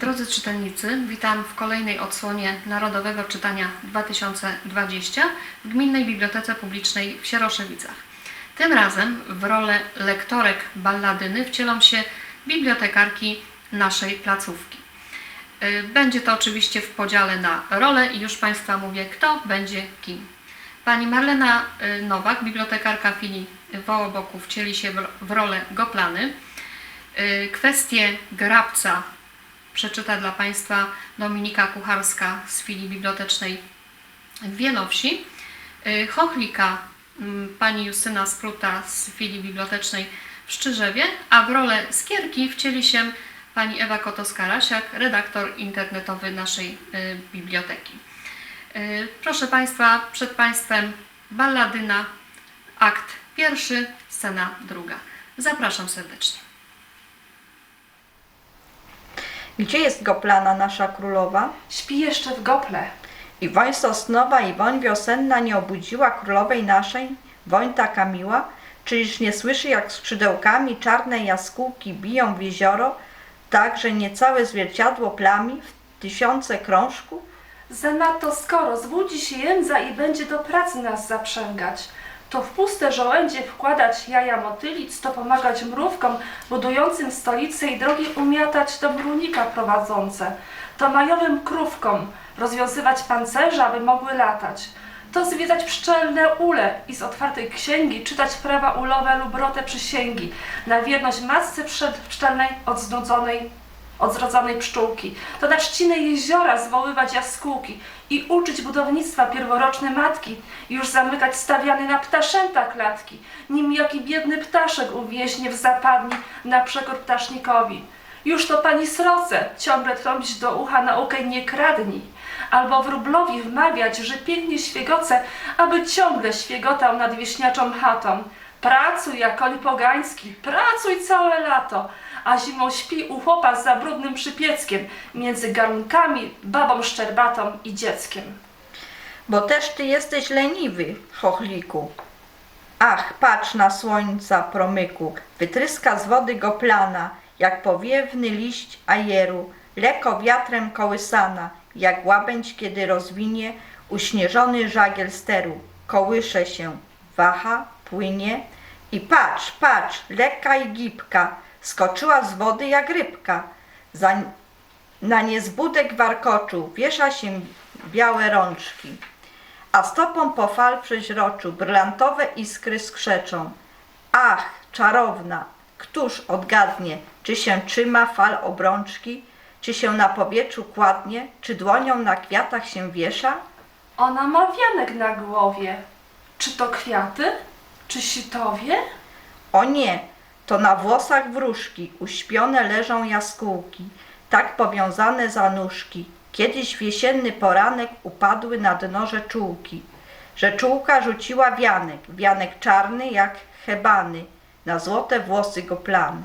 Drodzy czytelnicy, witam w kolejnej odsłonie Narodowego Czytania 2020 w Gminnej Bibliotece Publicznej w Sieroszewicach. Tym razem w rolę lektorek balladyny wcielą się bibliotekarki naszej placówki. Y, Będzie to oczywiście w podziale na role i już Państwa mówię, kto będzie kim. Pani Marlena y, Nowak, bibliotekarka filii Wołoboku, wcieli się w- rolę Goplany. Y, Kwestię grabca przeczyta dla Państwa Dominika Kucharska z filii bibliotecznej w Wielowsi. Y, Chochlika mm, pani Justyna Spruta z filii bibliotecznej w Szczyżewie, a w rolę Skierki wcieli się pani Ewa Kotos-Karasiak, redaktor internetowy naszej y, biblioteki. Y, Proszę Państwa, przed Państwem balladyna, akt pierwszy, scena druga. Zapraszam serdecznie. Gdzie jest goplana nasza królowa? Śpi jeszcze w gople. I woń sosnowa i woń wiosenna nie obudziła królowej naszej? Woń taka miła? Czyż nie słyszy jak skrzydełkami czarne jaskółki biją w jezioro, tak, że niecałe zwierciadło plami w tysiące krążków? Zanadto skoro zbudzi się jędza i będzie do pracy nas zaprzęgać. To w puste żołędzie wkładać jaja motylic, to pomagać mrówkom budującym stolice i drogi umiatać do mrunika prowadzące. To majowym krówkom rozwiązywać pancerze, aby mogły latać. To zwiedzać pszczelne ule i z otwartej księgi czytać prawa ulowe lub rotę przysięgi na wierność matce przed pszczelnej od znudzonej od zrodzonej pszczółki. To na trzciny jeziora zwoływać jaskółki i uczyć budownictwa pierworoczne matki już zamykać stawiane na ptaszęta klatki, nim jaki biedny ptaszek uwieźnie w zapadni na przekór ptasznikowi. Już to pani sroce ciągle trąbić do ucha naukę nie kradnij, albo wróblowi wmawiać, że pięknie świegoce, aby ciągle świegotał nad wieśniaczą chatą. Pracuj jak koń pogański, pracuj całe lato, a zimą śpi u chłopa za brudnym przypieckiem, między garunkami, babą szczerbatą i dzieckiem. Bo też ty jesteś leniwy, chochliku. Ach, patrz na słońca promyku, wytryska z wody goplana, jak powiewny liść ajeru, lekko wiatrem kołysana, jak łabędź, kiedy rozwinie uśnieżony żagiel steru. Kołysze się, waha, płynie i patrz, patrz, lekka i skoczyła z wody jak rybka. Za, na niezbudek warkoczu wiesza się białe rączki a stopą po fal przeźroczu brylantowe iskry skrzeczą. Ach, czarowna, któż odgadnie, czy się trzyma fal obrączki, czy się na powietrzu kładnie, czy dłonią na kwiatach się wiesza? Ona ma wianek na głowie. Czy to kwiaty? Czy sitowie? O nie, to na włosach wróżki uśpione leżą jaskółki, tak powiązane za nóżki. Kiedyś w jesienny poranek upadły na dno rzeczułki. Rzeczułka rzuciła wianek, wianek czarny jak hebany, na złote włosy go plamy.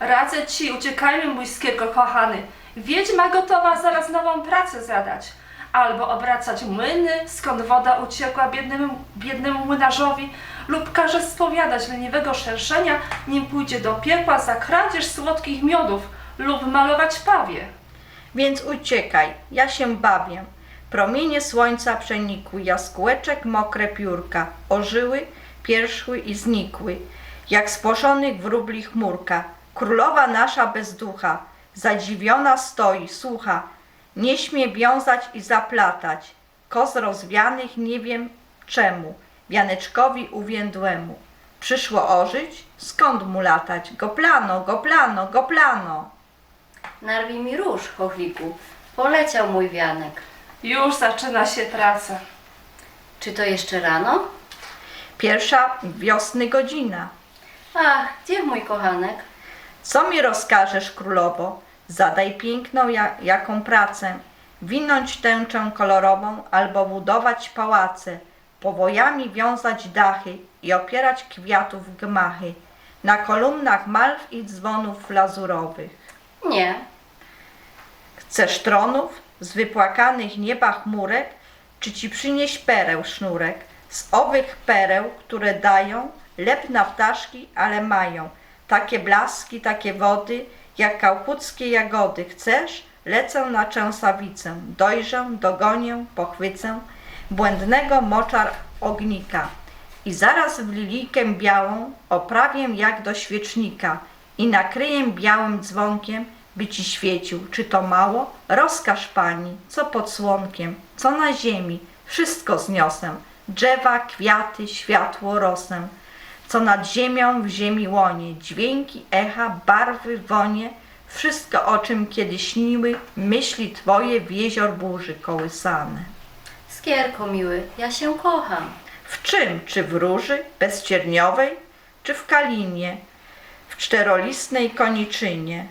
Radzę ci, uciekajmy, mój skierko kochany. Wiedźma gotowa zaraz nową pracę zadać. Albo obracać młyny, skąd woda uciekła biednemu, biednemu młynarzowi, lub każe spowiadać leniwego szerszenia, nim pójdzie do piekła za kradzież słodkich miodów, lub malować pawie. Więc uciekaj, ja się bawię. Promienie słońca przenikły, jaskółeczek mokre piórka, ożyły, pierzchły i znikły, jak spłoszonych wróbli chmurka. Królowa nasza bez ducha, zadziwiona stoi, słucha, nie śmie wiązać i zaplatać, koz rozwianych nie wiem czemu, wianeczkowi uwiędłemu. Przyszło ożyć, skąd mu latać? Goplano, goplano, goplano. Narwij mi róż, chochliku. Poleciał mój wianek. Już zaczyna się praca. Czy to jeszcze rano? Pierwsza wiosny godzina. Ach, gdzie mój kochanek? Co mi rozkażesz, królowo? Zadaj piękną ja, jaką pracę. Winąć tęczę kolorową albo budować pałace, powojami wiązać dachy i opierać kwiatów gmachy, na kolumnach malw i dzwonów lazurowych. Nie. Chcesz tronów z wypłakanych nieba chmurek, czy ci przynieść pereł sznurek? Z owych pereł, które dają lep na ptaszki, ale mają takie blaski, takie wody, jak kałkuckie jagody. Chcesz? lecę na Częsawicę, dojrzę, dogonię, pochwycę błędnego moczar ognika i zaraz w lilijkę białą oprawię jak do świecznika i nakryję białym dzwonkiem, by ci świecił. Czy to mało? Rozkaż pani, co pod słonkiem, co na ziemi, wszystko zniosę. Drzewa, kwiaty, światło, rosę. Co nad ziemią w ziemi łonie, dźwięki, echa, barwy, wonie, wszystko o czym kiedyś śniły, myśli twoje w jezior burzy kołysane. Skierko miły, ja się kocham. W czym? Czy w róży bezcierniowej, czy w kalinie, w czterolistnej koniczynie?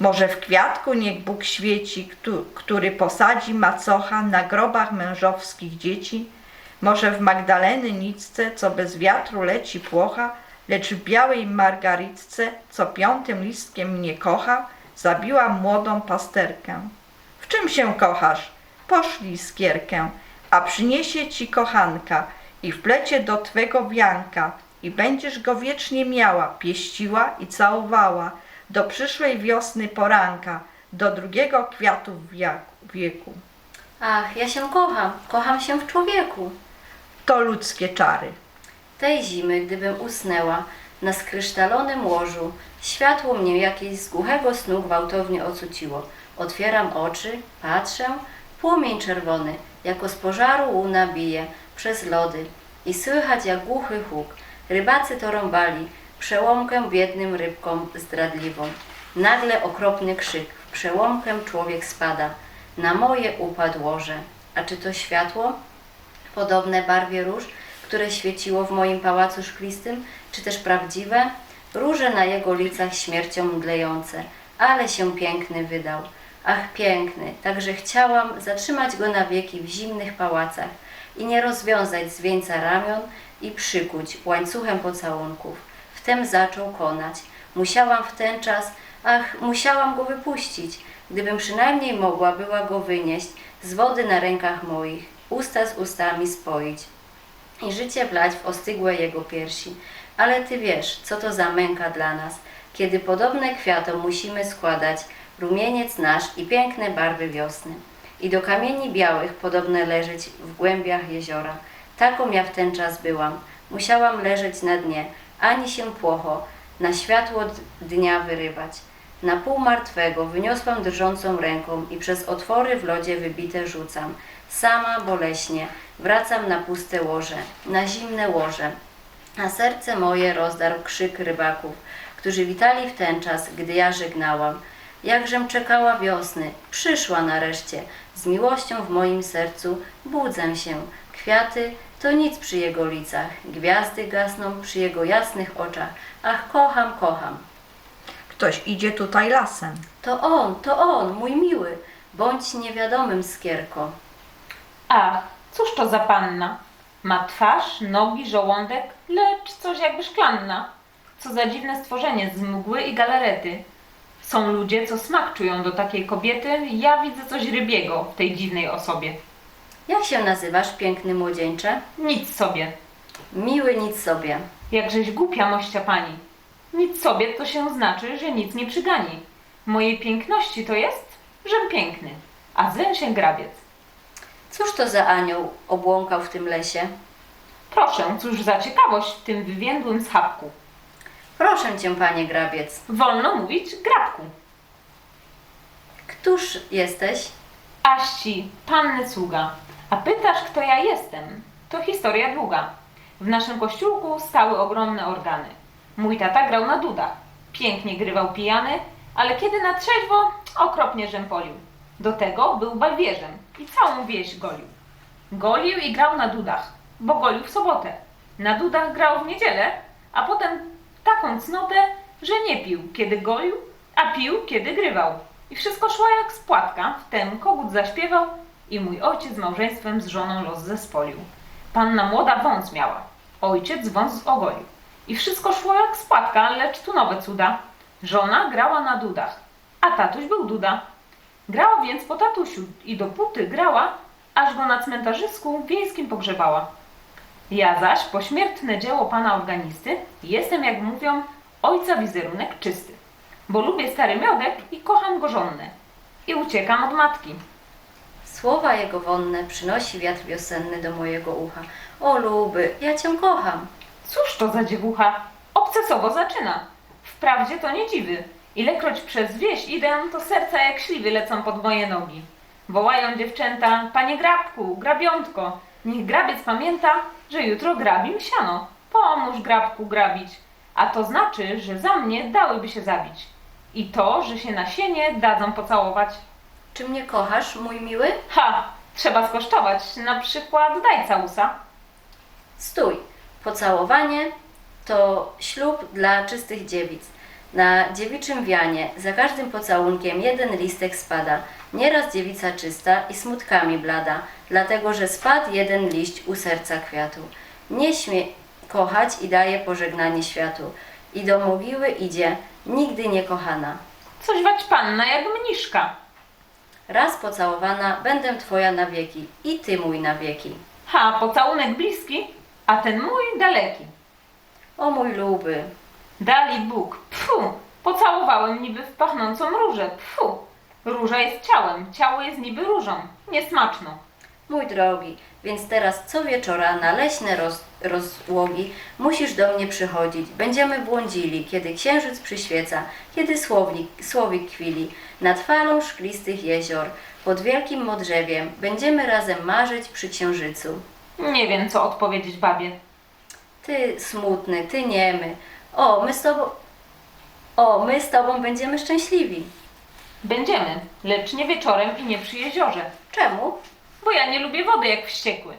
Może w kwiatku niech Bóg świeci, któ- który posadzi macocha na grobach mężowskich dzieci? Może w Magdaleny nicce, co bez wiatru leci płocha, lecz w białej margaritce, co piątym listkiem mnie kocha, zabiła młodą pasterkę. W czym się kochasz? Poszlij skierkę, a przyniesie ci kochanka i wplecie do twego wianka i będziesz go wiecznie miała, pieściła i całowała do przyszłej wiosny poranka, do drugiego kwiatu wieku. Ach, ja się kocham, kocham się w człowieku. To ludzkie czary. Tej zimy, gdybym usnęła na skrysztalonym łożu, światło mnie jakieś z głuchego snu gwałtownie ocuciło. Otwieram oczy, patrzę, płomień czerwony, jako z pożaru łuna bije przez lody i słychać jak głuchy huk. Rybacy to rąbali, przełomkę biednym rybkom zdradliwą. Nagle okropny krzyk, przełomkę człowiek spada, na moje upadł łoże. A czy to światło? Podobne barwie róż, które świeciło w moim pałacu szklistym, czy też prawdziwe? Róże na jego licach śmiercią mdlejące, ale się piękny wydał. Ach, piękny, także chciałam zatrzymać go na wieki w zimnych pałacach i nie rozwiązać z wieńca ramion i przykuć łańcuchem pocałunków. Wtem zaczął konać. Musiałam w ten czas, ach, musiałam go wypuścić, gdybym przynajmniej mogła była go wynieść z wody na rękach moich, usta z ustami spoić i życie wlać w ostygłe jego piersi. Ale ty wiesz, co to za męka dla nas, kiedy podobne kwiatom musimy składać rumieniec nasz i piękne barwy wiosny. I do kamieni białych podobne leżeć w głębiach jeziora. Taką ja w ten czas byłam. Musiałam leżeć na dnie, ani się płocho, na światło dnia wyrywać. Na pół martwego wyniosłam drżącą ręką i przez otwory w lodzie wybite rzucam. Sama boleśnie wracam na puste łoże, na zimne łoże. A serce moje rozdarł krzyk rybaków, którzy witali w ten czas, gdy ja żegnałam. Jakżem czekała wiosny, przyszła nareszcie, z miłością w moim sercu budzę się. Kwiaty to nic przy jego licach, gwiazdy gasną przy jego jasnych oczach. Ach, kocham, kocham. Ktoś idzie tutaj lasem. To on, to on, mój miły, bądź niewiadomym skierko. Ach, cóż to za panna? Ma twarz, nogi, żołądek, lecz coś jakby szklanna. Co za dziwne stworzenie z mgły i galarety. Są ludzie, co smak czują do takiej kobiety. Ja widzę coś rybiego w tej dziwnej osobie. Jak się nazywasz, piękny młodzieńcze? Nic sobie. Miły nic sobie. Jakżeś głupia mościa pani. Nic sobie to się znaczy, że nic nie przygani. Mojej piękności to jest, żem piękny, a zwę się grabiec. Cóż to za anioł obłąkał w tym lesie? Proszę, cóż za ciekawość w tym wywiędłym schapku. Proszę cię, panie grabiec. Wolno mówić grabku. Któż jesteś? Aści, panny sługa, a pytasz, kto ja jestem? To historia długa. W naszym kościółku stały ogromne organy. Mój tata grał na dudach. Pięknie grywał pijany, ale kiedy na trzeźwo, okropnie rzępolił. Do tego był balwierzem i całą wieś golił. Golił i grał na dudach, bo golił w sobotę. Na dudach grał w niedzielę, a potem taką cnotę, że nie pił, kiedy golił, a pił, kiedy grywał. I wszystko szło jak z płatka. Wtem kogut zaśpiewał i mój ojciec z małżeństwem z żoną los zespolił. Panna młoda wąs miała, ojciec wąs ogolił. I wszystko szło jak z płatka, lecz tu nowe cuda. Żona grała na dudach, a tatuś był duda. Grała więc po tatusiu i dopóty grała, aż go na cmentarzysku wiejskim pogrzebała. Ja zaś, pośmiertne dzieło pana organisty, jestem, jak mówią, ojca wizerunek czysty. Bo lubię stary miodek i kocham go żonnę. i uciekam od matki. Słowa jego wonne przynosi wiatr wiosenny do mojego ucha. O luby, ja cię kocham. Cóż to za dziewucha? Obcesowo zaczyna. Wprawdzie to nie dziwy. Ilekroć przez wieś idę, to serca jak śliwy lecą pod moje nogi. Wołają dziewczęta, panie grabku, grabiątko, niech grabiec pamięta, że jutro grabim siano. Pomóż grabku grabić. A to znaczy, że za mnie dałyby się zabić. I to, że się na sienie dadzą pocałować. Czy mnie kochasz, mój miły? Ha! Trzeba skosztować, na przykład daj całusa. Stój. Pocałowanie to ślub dla czystych dziewic. Na dziewiczym wianie za każdym pocałunkiem jeden listek spada. Nieraz dziewica czysta i smutkami blada, dlatego że spadł jeden liść u serca kwiatu. Nie śmie kochać i daje pożegnanie światu. I do mogiły idzie, nigdy nie kochana. Coś wać panna jak mniszka. Raz pocałowana, będę Twoja na wieki i Ty mój na wieki. Ha, pocałunek bliski, a ten mój daleki. O mój luby, Dali Bóg. Pfu! Pocałowałem niby w pachnącą różę. Pfu! Róża jest ciałem, ciało jest niby różą. Niesmaczną. mój drogi, więc teraz co wieczora na leśne roz, rozłogi musisz do mnie przychodzić. Będziemy błądzili, kiedy księżyc przyświeca, kiedy słownik, słowik kwili, nad falą szklistych jezior, pod wielkim modrzewiem. Będziemy razem marzyć przy księżycu. Nie wiem, co odpowiedzieć babie. Ty smutny, ty niemy. O, my z tobą... O, my z tobą będziemy szczęśliwi. Będziemy, lecz nie wieczorem i nie przy jeziorze, Czemu? bo ja nie lubię wody jak wściekły.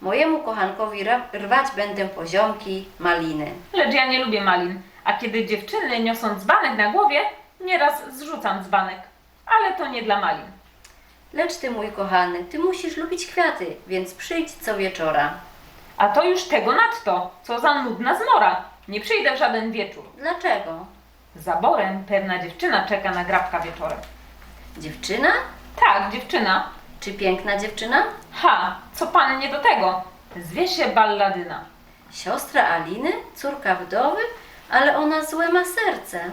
Mojemu kochankowi ra- rwać będę poziomki, maliny. Lecz ja nie lubię malin, a kiedy dziewczyny niosą dzbanek na głowie, nieraz zrzucam dzbanek. Ale to nie dla malin. Lecz ty, mój kochany, ty musisz lubić kwiaty, więc przyjdź co wieczora. A to już tego nadto, co za nudna zmora. Nie przyjdę w żaden wieczór. Dlaczego? Zaborem pewna dziewczyna czeka na grabka wieczorem. Dziewczyna? Tak, dziewczyna. Czy piękna dziewczyna? Ha, co pan nie do tego? Zwie się balladyna. Siostra Aliny? Córka wdowy? Ale ona złe ma serce.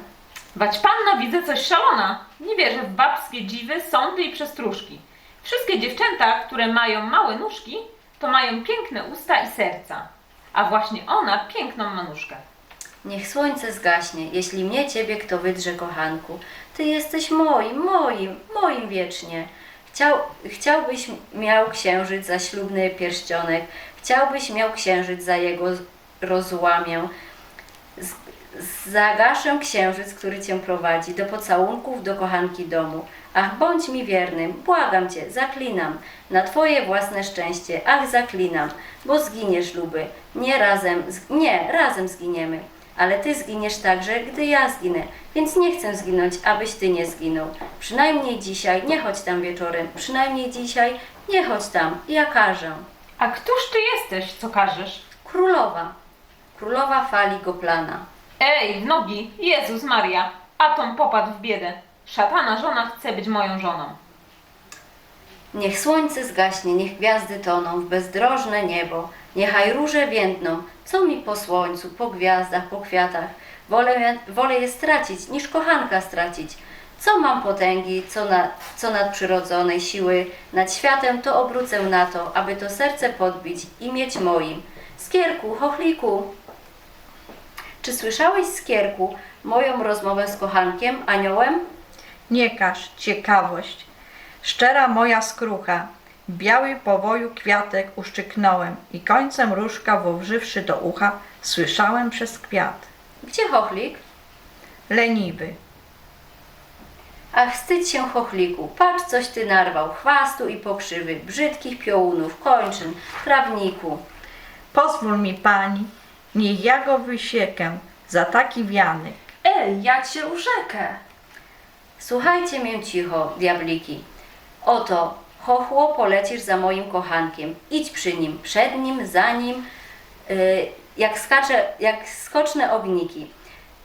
Wać panna widzę coś szalona. Nie wierzę w babskie dziwy, sądy i przestróżki. Wszystkie dziewczęta, które mają małe nóżki, to mają piękne usta i serca. A właśnie ona piękną ma nóżkę. Niech słońce zgaśnie, jeśli mnie ciebie kto wydrze, kochanku. Ty jesteś moim, moim, moim wiecznie. Chciał, chciałbyś miał księżyc za ślubny pierścionek, chciałbyś miał księżyc za jego rozłamię. Zagaszę księżyc, który cię prowadzi do pocałunków, do kochanki domu. Ach, bądź mi wiernym, błagam cię, zaklinam, na twoje własne szczęście, ach, zaklinam, bo zginiesz, luby, nie razem, nie, razem zginiemy. Ale ty zginiesz także, gdy ja zginę, więc nie chcę zginąć, abyś ty nie zginął. Przynajmniej dzisiaj, nie chodź tam wieczorem, przynajmniej dzisiaj, nie chodź tam, ja każę. A któż ty jesteś, co każesz? Królowa, królowa fali goplana. Ej, nogi, Jezus Maria, Atom popadł w biedę. Szatana żona chce być moją żoną. Niech słońce zgaśnie, niech gwiazdy toną w bezdrożne niebo. Niechaj róże więdną, co mi po słońcu, po gwiazdach, po kwiatach. Wolę, wolę je stracić, niż kochanka stracić. Co mam potęgi, co, na, co nadprzyrodzonej siły nad światem, to obrócę na to, aby to serce podbić i mieć moim. Skierku, chochliku, czy słyszałeś, Skierku, moją rozmowę z kochankiem, aniołem? Nie każ, ciekawość. Szczera moja skrucha, biały powoju kwiatek uszczyknąłem i końcem różka włożywszy do ucha, słyszałem przez kwiat. Gdzie chochlik? Leniwy, Ach, wstydź się, chochliku, patrz, coś ty narwał, chwastu i pokrzywy, brzydkich piołunów, kończyn, trawniku. pozwól mi pani, niech ja go wysiekę za taki wianek. Ej, ja cię urzekę. Słuchajcie mię cicho, diabliki. Oto, chochło, polecisz za moim kochankiem. Idź przy nim, przed nim, za nim, yy, jak, skacze, jak skoczne ogniki.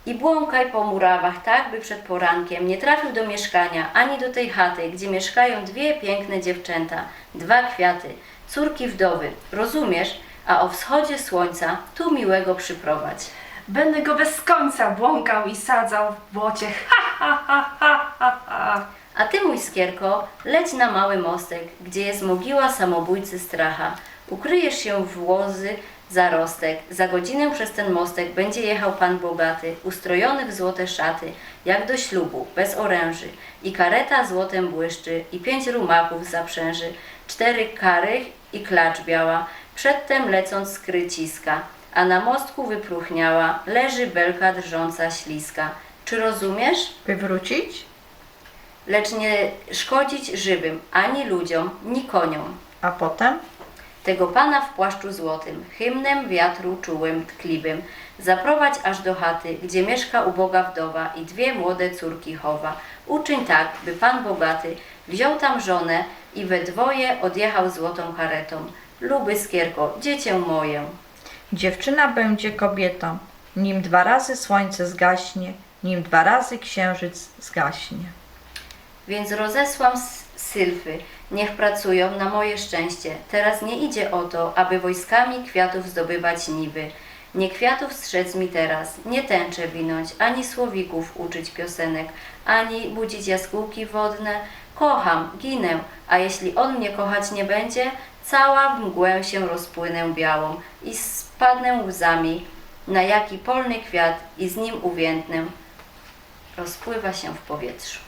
I błąkaj po murawach, tak by przed porankiem nie trafił do mieszkania, ani do tej chaty, gdzie mieszkają dwie piękne dziewczęta, dwa kwiaty, córki wdowy. Rozumiesz? A o wschodzie słońca tu miłego przyprowadź. Będę go bez końca błąkał i sadzał w błocie. Ha, ha, ha, ha, ha, ha. A ty, mój skierko, leć na mały mostek, gdzie jest mogiła samobójcy stracha. Ukryjesz się w łozy zarostek. Za godzinę przez ten mostek będzie jechał pan bogaty, ustrojony w złote szaty, jak do ślubu, bez oręży. I kareta złotem błyszczy, i pięć rumaków zaprzęży, cztery kary i klacz biała. Przedtem lecąc z kryciska, a na mostku wypróchniała, leży belka drżąca śliska. Czy rozumiesz? Wywrócić? lecz nie szkodzić żywym, ani ludziom, ni koniom. A potem? Tego pana w płaszczu złotym, hymnem wiatru czułym, tkliwym, zaprowadź aż do chaty, gdzie mieszka uboga wdowa i dwie młode córki chowa. Uczyń tak, by pan bogaty wziął tam żonę i we dwoje odjechał złotą karetą. Luby skierko, dziecię moje. Dziewczyna będzie kobietą, nim dwa razy słońce zgaśnie, nim dwa razy księżyc zgaśnie. Więc rozesłam sylfy, niech pracują na moje szczęście. Teraz nie idzie o to, aby wojskami kwiatów zdobywać niwy. Nie kwiatów strzec mi teraz, nie tęcze winąć, ani słowików uczyć piosenek, ani budzić jaskółki wodne. Kocham, ginę, a jeśli on mnie kochać nie będzie, cała w mgłę się rozpłynę białą i spadnę łzami na jaki polny kwiat i z nim uwiędnę. Rozpływa się w powietrzu.